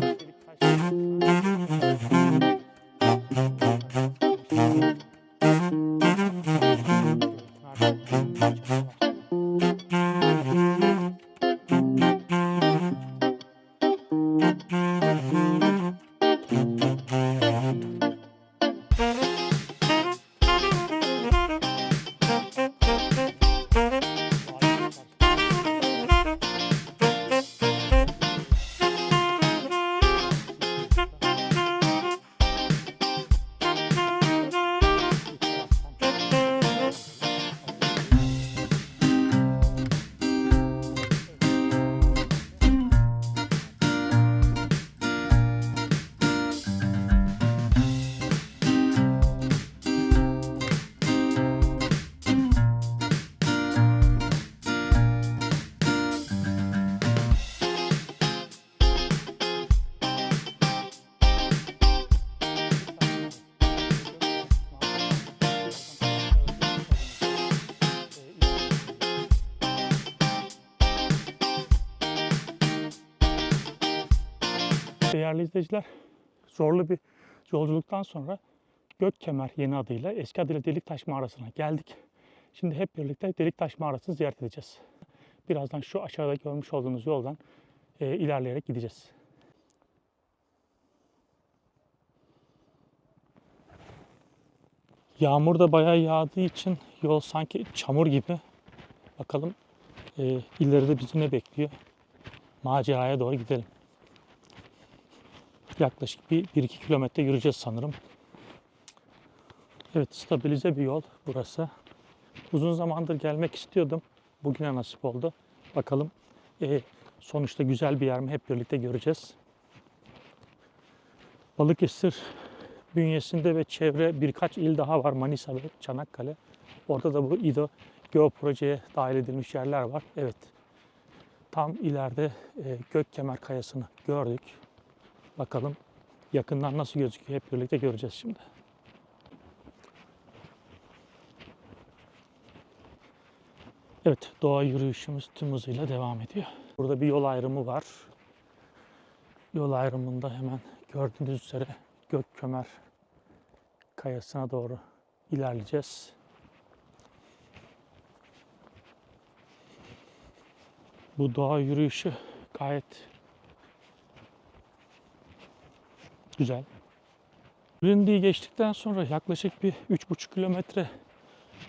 Thank you. Değerli izleyiciler, zorlu bir yolculuktan sonra Gökkemer yeni adıyla, eski adıyla Deliktaş Mağarası'na geldik. Şimdi hep birlikte Deliktaş Mağarası'nı ziyaret edeceğiz. Birazdan şu aşağıda görmüş olduğunuz yoldan e, ilerleyerek gideceğiz. Yağmur da bayağı yağdığı için yol sanki çamur gibi. Bakalım e, ileride bizi ne bekliyor? Maceraya doğru gidelim. Yaklaşık bir 1-2 kilometre yürüyeceğiz sanırım. Evet stabilize bir yol burası. Uzun zamandır gelmek istiyordum. Bugüne nasip oldu. Bakalım e, sonuçta güzel bir yer mi hep birlikte göreceğiz. Balıkesir bünyesinde ve çevre birkaç il daha var. Manisa ve Çanakkale. Orada da bu İDO Geo projeye dahil edilmiş yerler var. Evet. Tam ileride e, Gökkemer Kayası'nı gördük. Bakalım yakından nasıl gözüküyor hep birlikte göreceğiz şimdi. Evet, doğa yürüyüşümüz tüm hızıyla devam ediyor. Burada bir yol ayrımı var. Yol ayrımında hemen gördüğünüz üzere Gökkömer kayasına doğru ilerleyeceğiz. Bu doğa yürüyüşü gayet güzel. Rindi'yi geçtikten sonra yaklaşık bir 3,5 kilometre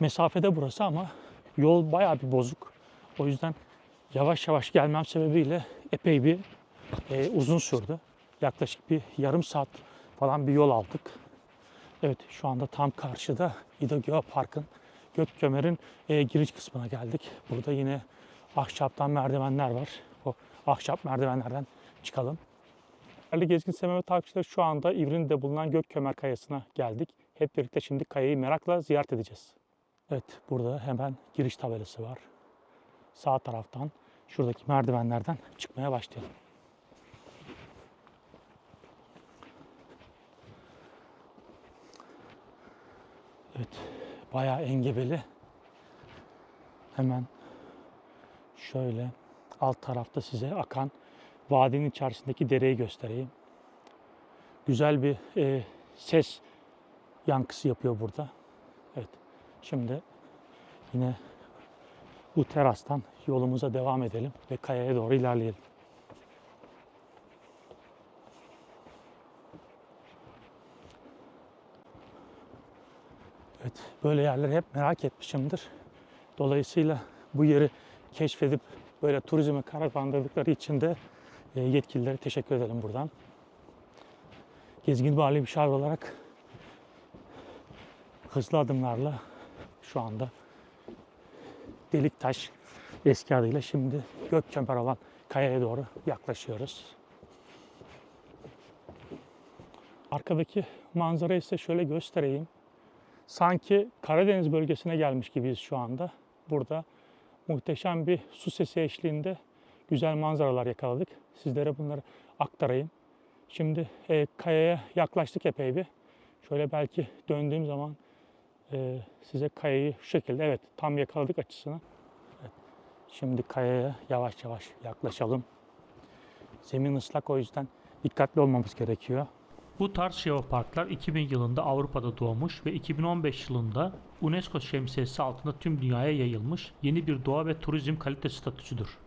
mesafede burası ama yol bayağı bir bozuk. O yüzden yavaş yavaş gelmem sebebiyle epey bir e, uzun sürdü. Yaklaşık bir yarım saat falan bir yol aldık. Evet şu anda tam karşıda İdo Geopark'ın Gökkömer'in e, giriş kısmına geldik. Burada yine ahşaptan merdivenler var. O ahşap merdivenlerden çıkalım. Değerli Gezgin Sememe takipçileri şu anda İvrin'de bulunan Gökkömer Kayası'na geldik. Hep birlikte şimdi kayayı merakla ziyaret edeceğiz. Evet burada hemen giriş tabelası var. Sağ taraftan şuradaki merdivenlerden çıkmaya başlayalım. Evet bayağı engebeli. Hemen şöyle alt tarafta size akan vadinin içerisindeki dereyi göstereyim. Güzel bir e, ses yankısı yapıyor burada. Evet. Şimdi yine bu terastan yolumuza devam edelim ve kayaya doğru ilerleyelim. Evet, böyle yerleri hep merak etmişimdir. Dolayısıyla bu yeri keşfedip böyle turizme karaklandırdıkları için de yetkililere teşekkür edelim buradan. Gezgin Bali Müşavir olarak hızlı adımlarla şu anda Deliktaş eski adıyla şimdi Gökçember olan kayaya doğru yaklaşıyoruz. Arkadaki manzarayı size şöyle göstereyim. Sanki Karadeniz bölgesine gelmiş gibiyiz şu anda. Burada muhteşem bir su sesi eşliğinde güzel manzaralar yakaladık. Sizlere bunları aktarayım. Şimdi e, kayaya yaklaştık epey bir. Şöyle belki döndüğüm zaman e, size kayayı şu şekilde evet tam yakaladık açısını. Evet. Şimdi kayaya yavaş yavaş yaklaşalım. Zemin ıslak o yüzden dikkatli olmamız gerekiyor. Bu tarz jeoparklar 2000 yılında Avrupa'da doğmuş ve 2015 yılında UNESCO şemsiyesi altında tüm dünyaya yayılmış yeni bir doğa ve turizm kalite statüsüdür.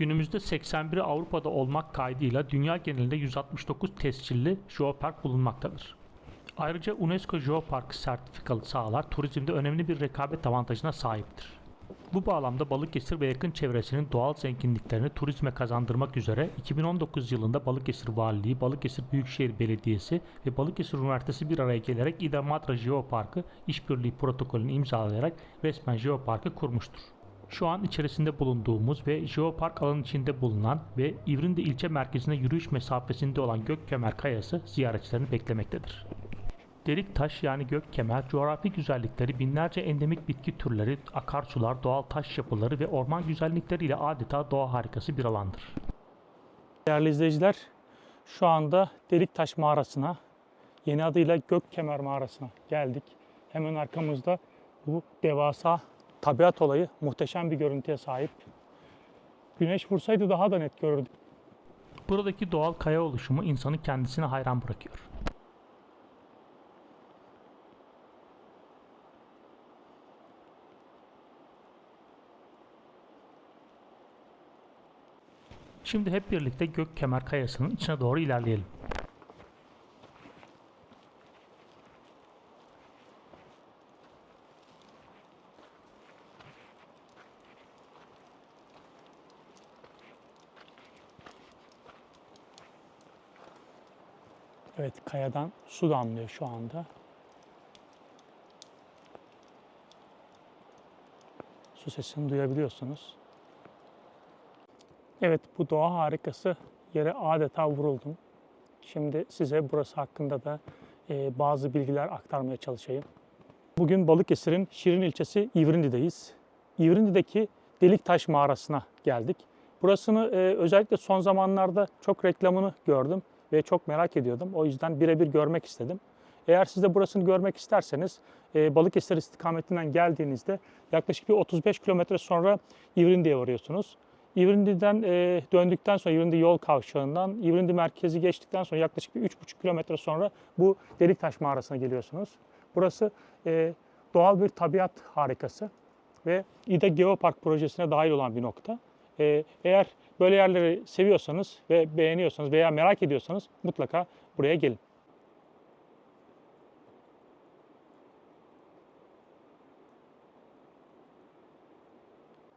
Günümüzde 81'i Avrupa'da olmak kaydıyla dünya genelinde 169 tescilli jeopark bulunmaktadır. Ayrıca UNESCO Jeopark sertifikalı sahalar turizmde önemli bir rekabet avantajına sahiptir. Bu bağlamda Balıkesir ve yakın çevresinin doğal zenginliklerini turizme kazandırmak üzere 2019 yılında Balıkesir Valiliği, Balıkesir Büyükşehir Belediyesi ve Balıkesir Üniversitesi bir araya gelerek İdamatra Jeoparkı işbirliği protokolünü imzalayarak resmen Jeoparkı kurmuştur. Şu an içerisinde bulunduğumuz ve Jeopark alanın içinde bulunan ve İvrindi ilçe merkezine yürüyüş mesafesinde olan Gökkemer Kayası ziyaretçilerini beklemektedir. Delik taş yani gök kemer, coğrafi güzellikleri, binlerce endemik bitki türleri, akarsular, doğal taş yapıları ve orman güzellikleriyle adeta doğa harikası bir alandır. Değerli izleyiciler, şu anda Deliktaş Mağarası'na, yeni adıyla Gökkemer Mağarası'na geldik. Hemen arkamızda bu devasa tabiat olayı muhteşem bir görüntüye sahip. Güneş vursaydı daha da net görürdük. Buradaki doğal kaya oluşumu insanı kendisine hayran bırakıyor. Şimdi hep birlikte Gök Kemer Kayası'nın içine doğru ilerleyelim. Evet, kayadan su damlıyor şu anda. Su sesini duyabiliyorsunuz. Evet, bu doğa harikası yere adeta vuruldum. Şimdi size burası hakkında da e, bazı bilgiler aktarmaya çalışayım. Bugün Balıkesir'in Şirin ilçesi İvrindi'deyiz. İvrindi'deki Deliktaş Mağarası'na geldik. Burasını e, özellikle son zamanlarda çok reklamını gördüm ve çok merak ediyordum. O yüzden birebir görmek istedim. Eğer siz de burasını görmek isterseniz e, Balıkesir istikametinden geldiğinizde yaklaşık bir 35 kilometre sonra İvrindi'ye varıyorsunuz. İvrindi'den e, döndükten sonra İvrindi yol kavşağından İvrindi merkezi geçtikten sonra yaklaşık bir 3,5 kilometre sonra bu Deliktaş Mağarası'na geliyorsunuz. Burası e, doğal bir tabiat harikası ve İDA Geopark projesine dahil olan bir nokta. E, eğer böyle yerleri seviyorsanız ve beğeniyorsanız veya merak ediyorsanız mutlaka buraya gelin.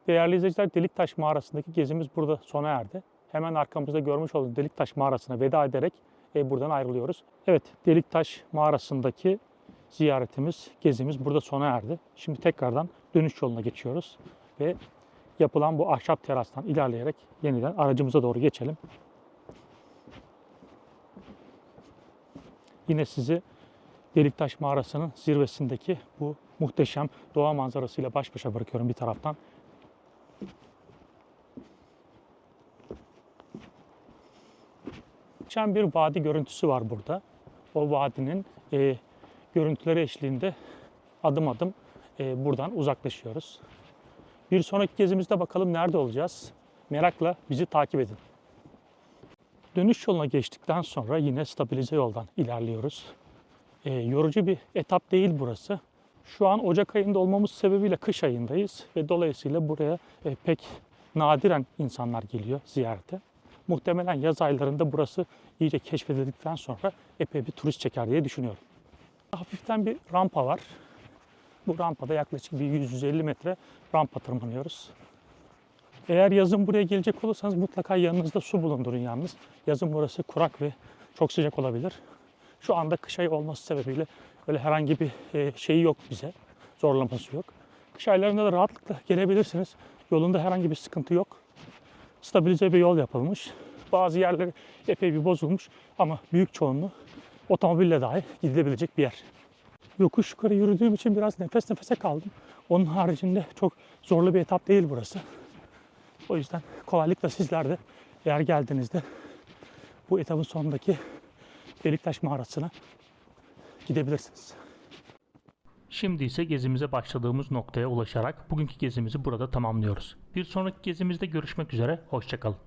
Değerli izleyiciler Deliktaş Mağarası'ndaki gezimiz burada sona erdi. Hemen arkamızda görmüş olduğunuz Deliktaş Mağarası'na veda ederek e, buradan ayrılıyoruz. Evet Deliktaş Mağarası'ndaki ziyaretimiz, gezimiz burada sona erdi. Şimdi tekrardan dönüş yoluna geçiyoruz ve yapılan bu ahşap terastan ilerleyerek yeniden aracımıza doğru geçelim. Yine sizi Deliktaş Mağarası'nın zirvesindeki bu muhteşem doğa manzarasıyla baş başa bırakıyorum bir taraftan. Muhteşem bir vadi görüntüsü var burada. O vadinin e, görüntüleri eşliğinde adım adım e, buradan uzaklaşıyoruz. Bir sonraki gezimizde bakalım nerede olacağız. Merakla bizi takip edin. Dönüş yoluna geçtikten sonra yine stabilize yoldan ilerliyoruz. E, yorucu bir etap değil burası. Şu an Ocak ayında olmamız sebebiyle kış ayındayız ve dolayısıyla buraya e, pek nadiren insanlar geliyor ziyarete. Muhtemelen yaz aylarında burası iyice keşfedildikten sonra epey bir turist çeker diye düşünüyorum. Hafiften bir rampa var. Bu rampada yaklaşık bir 150 metre rampa tırmanıyoruz. Eğer yazın buraya gelecek olursanız mutlaka yanınızda su bulundurun yalnız. Yazın burası kurak ve çok sıcak olabilir. Şu anda kış ayı olması sebebiyle öyle herhangi bir e, şeyi yok bize. Zorlaması yok. Kış aylarında da rahatlıkla gelebilirsiniz. Yolunda herhangi bir sıkıntı yok. Stabilize bir yol yapılmış. Bazı yerleri epey bir bozulmuş ama büyük çoğunluğu otomobille dahi gidilebilecek bir yer. Yokuş yukarı yürüdüğüm için biraz nefes nefese kaldım. Onun haricinde çok zorlu bir etap değil burası. O yüzden kolaylıkla sizler de eğer geldiğinizde bu etapın sonundaki Deliktaş mağarasına gidebilirsiniz. Şimdi ise gezimize başladığımız noktaya ulaşarak bugünkü gezimizi burada tamamlıyoruz. Bir sonraki gezimizde görüşmek üzere, hoşçakalın.